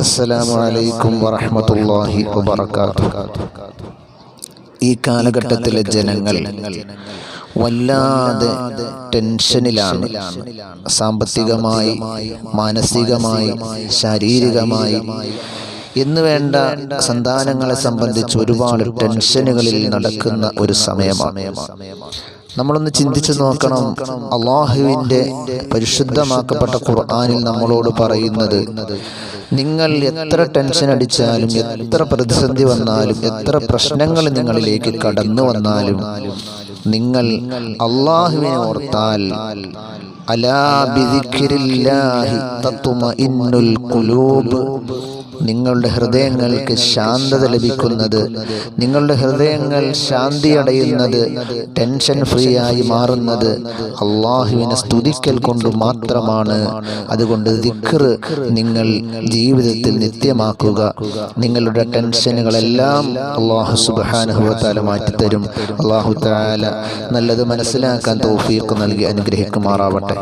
അസ്സലാമു അലൈക്കും വറഹ്മത്തുള്ളാഹി വബറകാതുഹു. ഈ കാലഘട്ടത്തിലെ ജനങ്ങൾ വല്ലാതെ ടെൻഷനിലാണ്. സാമ്പത്തികമായി മാനസികമായി ശാരീരികമായി എന്ന് വേണ്ട സന്താനങ്ങളെ സംബന്ധിച്ച് ഒരുപാട് ടെൻഷനുകളിൽ നടക്കുന്ന ഒരു സമയമാണ്. നമ്മളൊന്ന് ചിന്തിച്ചു നോക്കണം. അള്ളാഹുവിന്റെ പരിശുദ്ധമാക്കപ്പെട്ട ഖുർആാനിൽ നമ്മളോട് പറയുന്നത് നിങ്ങൾ എത്ര ടെൻഷൻ അടിച്ചാലും എത്ര പ്രതിസന്ധി വന്നാലും എത്ര പ്രശ്നങ്ങൾ നിങ്ങളിലേക്ക് കടന്നു വന്നാലും നിങ്ങൾ അള്ളാഹുവിനെ ഓർത്താൽ നിങ്ങളുടെ ഹൃദയങ്ങൾക്ക് ശാന്തത ലഭിക്കുന്നത് നിങ്ങളുടെ ഹൃദയങ്ങൾ ശാന്തി അടയുന്നത് ടെൻഷൻ ഫ്രീ ആയി മാറുന്നത് അള്ളാഹുവിനെ സ്തുതിക്കൽ കൊണ്ട് മാത്രമാണ്. അതുകൊണ്ട് ദിക്കർ നിങ്ങൾ ജീവിതത്തിൽ നിത്യമാക്കുക. നിങ്ങളുടെ ടെൻഷനുകളെല്ലാം അള്ളാഹു സുബാനുഭവത്താല മാറ്റിത്തരും. അള്ളാഹു താല നല്ലത് മനസ്സിലാക്കാൻ തോഫീക്ക് നൽകി അനുഗ്രഹിക്കുമാറാവട്ടെ.